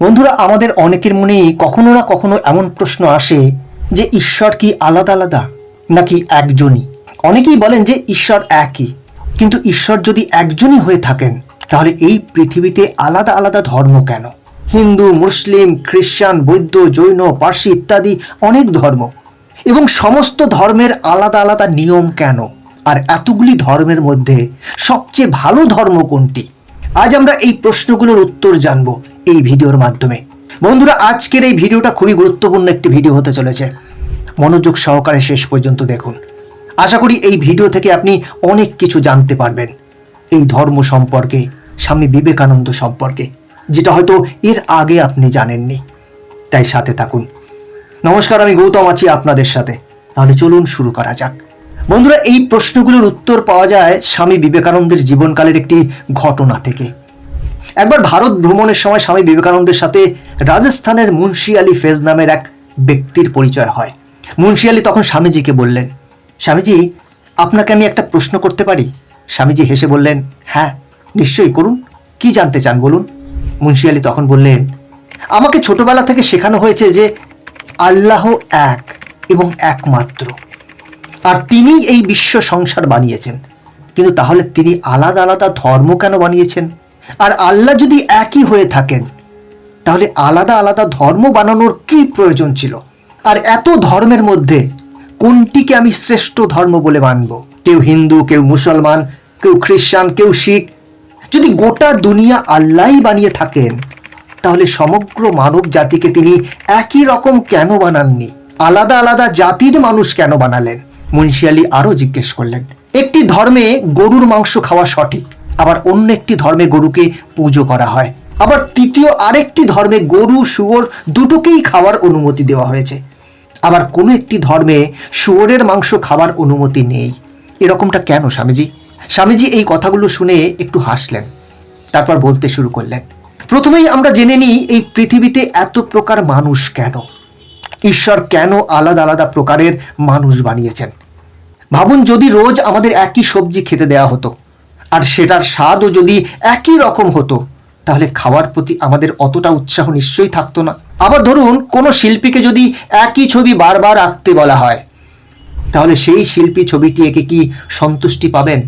বন্ধুরা, আমাদের অনেকের মনে কখনো না কখনো এমন প্রশ্ন আসে যে, ঈশ্বর কি আলাদা আলাদা নাকি একজনই? অনেকেই বলেন যে, ঈশ্বর একই। কিন্তু ঈশ্বর যদি একজনই হয়ে থাকেন, তাহলে এই পৃথিবীতে আলাদা আলাদা ধর্ম কেন? হিন্দু, মুসলিম খ্রিস্টান বৌদ্ধ, জৈন, পার্সি ইত্যাদি অনেক ধর্ম। এবং সমস্ত ধর্মের আলাদা আলাদা নিয়ম কেন? আর এতগুলি ধর্মের মধ্যে সবচেয়ে ভালো ধর্ম কোনটি? আজ আমরা এই প্রশ্নগুলোর উত্তর জানব। এই ভিডিওর মাধ্যমে। বন্ধুরা, আজকের এই ভিডিওটা খুবই গুরুত্বপূর্ণ একটি ভিডিও হতে চলেছে। মনোযোগ সহকারে শেষ পর্যন্ত দেখুন। আশা করি এই ভিডিও থেকে আপনি অনেক কিছু জানতে পারবেন। এই ধর্ম সম্পর্কে, স্বামী বিবেকানন্দ সম্পর্কে, যেটা হয়তো এর আগে আপনি জানেননি। তাই সাথে থাকুন। নমস্কার, আমি গৌতম আছি আপনাদের সাথে। তাহলে চলুন শুরু করা যাক। বন্ধুরা, এই প্রশ্নগুলোর উত্তর পাওয়া যায় স্বামী বিবেকানন্দের জীবনকালের একটি ঘটনা থেকে। একবার ভারত ভ্রমণের সময় স্বামী বিবেকানন্দের সাথে রাজস্থানের মুন্সি আলী ফেজ নামের এক ব্যক্তির পরিচয় হয়। মুন্সি আলী তখন স্বামীজিকে বললেন, স্বামীজি, আপনাকে আমি একটা প্রশ্ন করতে পারি? স্বামীজি হেসে বললেন হ্যাঁ নিশ্চয়ই করুন। কি জানতে চান বলুন? মুন্সি আলী তখন বললেন, আমাকে ছোটবেলা থেকে শেখানো হয়েছে যে আল্লাহ এক এবং একমাত্র। আর তিনি এই বিশ্ব সংসার বানিয়েছেন। কিন্তু তাহলে তিনি আলাদা আলাদা ধর্ম কেন বানিয়েছেন? আর আল্লাহ যদি একই হয়ে থাকেন, তাহলে আলাদা আলাদা ধর্ম বানানোর কি প্রয়োজন ছিল? আর এত ধর্মের মধ্যে কোনটিকে আমি শ্রেষ্ঠ ধর্ম বলে মানব? কেউ হিন্দু, কেউ মুসলমান, কেউ খ্রিস্টান, কেউ শিখ। যদি গোটা দুনিয়া আল্লাহই বানিয়ে থাকেন, তাহলে সমগ্র মানব জাতিকে তিনি একই রকম কেন বানাননি? আলাদা আলাদা জাতির মানুষ কেন বানালেন? মুন্সিয়ালি আরও জিজ্ঞেস করলেন, একটি ধর্মে গরুর মাংস খাওয়া সঠিক আবার অন্য একটি ধর্মে গরুকে পুজো করা হয়। আবার তৃতীয় আরেকটি ধর্মে গরু, শুয়োর দুটোকেই খাওয়ার অনুমতি দেওয়া হয়েছে। আবার কোনো একটি ধর্মে শুয়োরের মাংস খাওয়ার অনুমতি নেই। এরকমটা কেন স্বামীজি? স্বামীজি এই কথাগুলো শুনে একটু হাসলেন, তারপর বলতে শুরু করলেন, প্রথমেই আমরা জেনে নিই এই পৃথিবীতে এত প্রকার মানুষ কেন? ঈশ্বর কেন আলাদা আলাদা প্রকারের মানুষ বানিয়েছেন? ভাবুন যদি রোজ আমাদের একই সবজি খেতে দেওয়া হতো আর সেটার স্বাদও যদি একই রকম হতো, তাহলে খাওয়ার প্রতি আমাদের অতটা উৎসাহ নিশ্চয়ই থাকতো না। আবার ধরুন, কোনো শিল্পীকে যদি একই ছবি বারবার আঁকতে বলা হয়, তাহলে সেই শিল্পী ছবিটি একে কি সন্তুষ্টি পাবেন?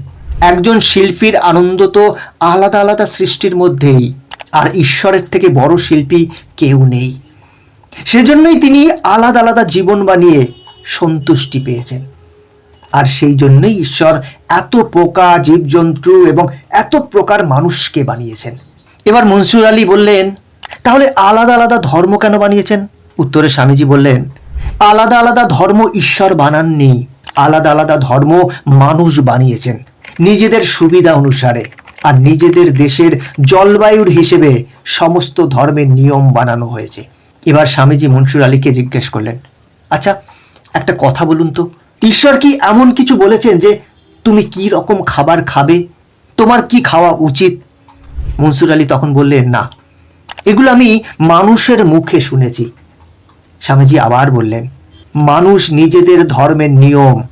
একজন শিল্পীর আনন্দ তো আলাদা আলাদা সৃষ্টির মধ্যেই, আর ঈশ্বরের থেকে বড় শিল্পী কেউ নেই। সেজন্যই তিনি আলাদা আলাদা জীবন বানিয়ে সন্তুষ্টি পেয়েছেন। আর সেই জন্যই ঈশ্বর এত পোকা জীবজন্তু এবং এত প্রকার মানুষকে বানিয়েছেন। এবার মনসুর আলী বললেন, তাহলে আলাদা আলাদা ধর্ম কেন বানিয়েছেন? উত্তরে স্বামীজি বললেন, আলাদা আলাদা ধর্ম ঈশ্বর বানাননি, আলাদা আলাদা ধর্ম মানুষ বানিয়েছেন। নিজেদের সুবিধা অনুসারে আর নিজেদের দেশের জলবায়ুর হিসেবে সমস্ত ধর্মের নিয়ম বানানো হয়েছে। এবার স্বামীজি মনসুর আলীকে জিজ্ঞেস করলেন আচ্ছা একটা কথা বলুন তো। ঈশ্বর কি এমন কিছু বলেছেন যে তুমি কি রকম খাবার খাবে? তোমার কি খাওয়া উচিত? মনসুর আলী তখন বললেন, না, এগুলো আমি মানুষের মুখে শুনেছি। স্বামীজি আবার বললেন, মানুষ নিজেদের ধর্মের নিয়ম,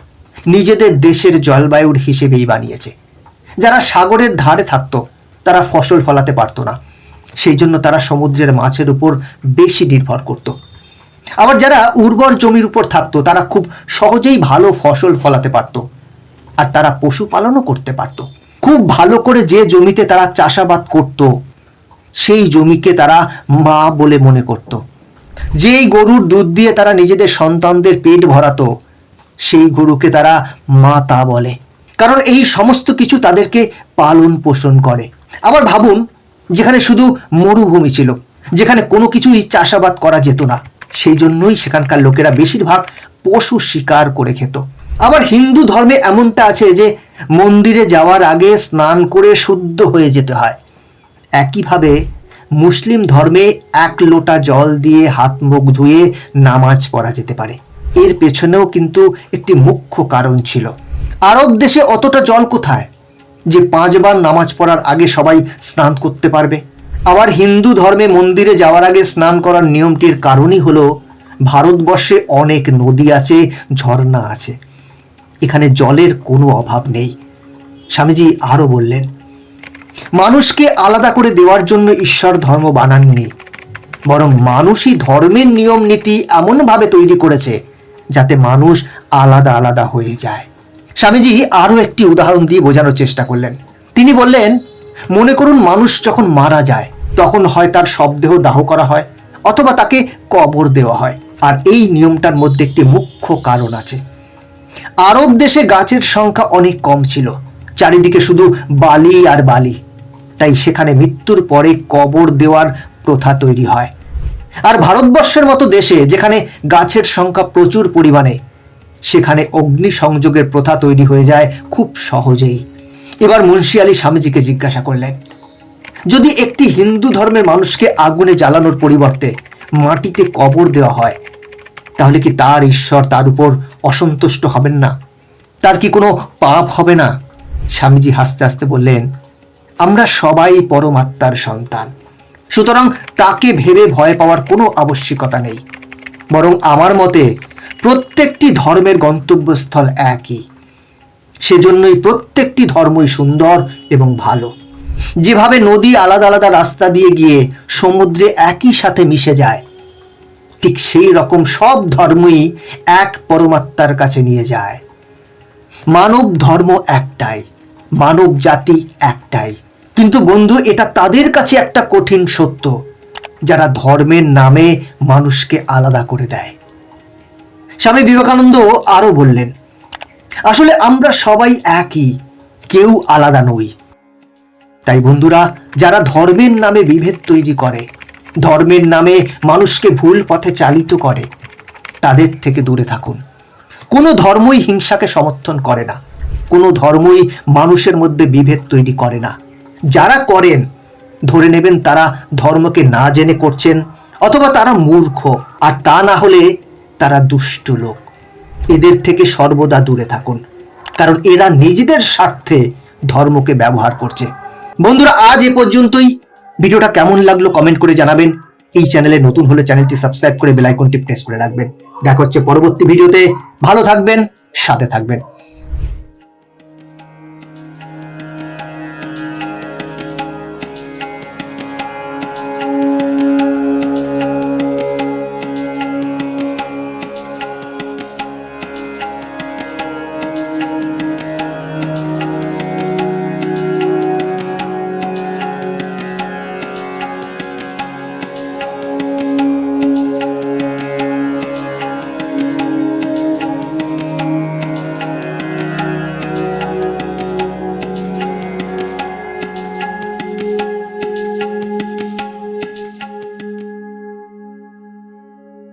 নিজেদের দেশের জলবায়ুর হিসেবেই বানিয়েছে। যারা সাগরের ধারে থাকতো, তারা ফসল ফলাতে পারতো না। সেই জন্য তারা সমুদ্রের মাছের উপর বেশি নির্ভর করত। আবার যারা উর্বর জমির উপর থাকতো, তারা খুব সহজেই ভালো ফসল ফলাতে পারত। আর তারা পশুপালনও করতে পারত। খুব ভালো করে যে জমিতে তারা চাষাবাদ করত, সেই জমিকে তারা মা বলে মনে করত। যেই গরুর দুধ দিয়ে তারা নিজেদের সন্তানদের পেট ভরাতো, সেই গরুকে তারা মাতা বলে। কারণ এই সমস্ত কিছু তাদেরকে পালন পোষণ করে। আবার ভাবুন, যেখানে শুধু মরুভূমি ছিল, যেখানে কোনো কিছুই চাষাবাদ করা যেত না। সেই জন্যই সেখানকার লোকেরা বেশিরভাগ পশু শিকার করে খেত। আবার হিন্দু ধর্মে এমনটা আছে যে, মন্দিরে যাওয়ার আগে স্নান করে শুদ্ধ হয়ে যেতে হয়। একইভাবে মুসলিম ধর্মে এক লোটা জল দিয়ে হাত মুখ ধুয়ে নামাজ পড়া যেতে পারে। এর পেছনেও কিন্তু একটি মুখ্য কারণ ছিল। আরব দেশে অতটা জল কোথায়? যে পাঁচবার নামাজ পড়ার আগে সবাই স্নান করতে পারবে। আবার হিন্দু ধর্মে মন্দিরে যাওয়ার আগে স্নান করার নিয়মটির কারণই হলো ভারতবর্ষে অনেক নদী আছে, ঝর্ণা আছে। এখানে জলের কোনো অভাব নেই। স্বামীজি আরও বললেন, মানুষকে আলাদা করে দেওয়ার জন্য ঈশ্বর ধর্ম বানাননি, বরং মানুষই ধর্মের নিয়ম নীতি এমনভাবে তৈরি করেছে যাতে মানুষ আলাদা আলাদা হয়ে যায়। স্বামীজি আরও একটি উদাহরণ দিয়ে বোঝানোর চেষ্টা করলেন। তিনি বললেন মনে করুন মানুষ যখন মারা যায়, তখন হয় তার শবদেহ দাহ করা হয় অথবা তাকে কবর দেওয়া হয়। আর এই নিয়মটার মধ্যে একটি মুখ্য কারণ আছে। আরব দেশে গাছের সংখ্যা অনেক কম ছিল, চারিদিকে শুধু বালি আর বালি। তাই সেখানে মৃত্যুর পরে কবর দেওয়ার প্রথা তৈরি হয়। আর ভারতবর্ষের মতো দেশে যেখানে গাছের সংখ্যা প্রচুর পরিমাণে, সেখানে অগ্নি সংযোগের প্রথা তৈরি হয়ে যায় খুব সহজেই। এবার মুন্সি আলী স্বামীজিকে জিজ্ঞাসা করলেন, যদি একটি হিন্দু ধর্মের মানুষকে আগুনে জ্বালানোর পরিবর্তে মাটিতে কবর দেওয়া হয়, তাহলে কি তার ঈশ্বর তার উপর অসন্তুষ্ট হবেন না? তার কি কোনো পাপ হবে না? স্বামীজি হাসতে হাসতে বললেন, আমরা সবাই পরমাত্মার সন্তান। সুতরাং তাকে ভেবে ভয় পাওয়ার কোনো আবশ্যিকতা নেই। বরং আমার মতে প্রত্যেকটি ধর্মের গন্তব্যস্থল একই। সেজন্যই প্রত্যেকটি ধর্মই সুন্দর এবং ভালো। যেভাবে নদী আলাদা আলাদা রাস্তা দিয়ে গিয়ে সমুদ্রে একই সাথে মিশে যায়, ঠিক সেই রকম সব ধর্মই এক পরমাত্মার কাছে নিয়ে যায়। মানব ধর্ম একটাই, মানব জাতি একটাই। কিন্তু বন্ধু, এটা তাদের কাছে একটা কঠিন সত্য, যারা ধর্মের নামে মানুষকে আলাদা করে দেয়। স্বামী বিবেকানন্দ আরও বললেন আসলে আমরা সবাই একই, কেউ আলাদা নই। তাই বন্ধুরা, যারা ধর্মের নামে বিভেদ তৈরি করে, ধর্মের নামে মানুষকে ভুল পথে চালিত করে, তাদের থেকে দূরে থাকুন। কোনো ধর্মই হিংসাকে সমর্থন করে না। কোনো ধর্মই মানুষের মধ্যে বিভেদ তৈরি করে না। যারা করেন, ধরে নেবেন তারা ধর্মকে না জেনে করছেন, অথবা তারা মূর্খ, আর তা না হলে তারা দুষ্ট লোক। এদের থেকে সর্বদা দূরে থাকুন। কারণ এরা নিজেদের স্বার্থে ধর্মকে ব্যবহার করছে। বন্ধুরা, আজ এ পর্যন্তই। ভিডিওটা কেমন লাগল কমেন্ট করে জানাবেন। এই চ্যানেলে নতুন হলে চ্যানেলটি সাবস্ক্রাইব করে বেলাইকনটি প্রেস করে রাখবেন। দেখা হচ্ছে পরবর্তী ভিডিওতে। ভালো থাকবেন, সাথে থাকবেন।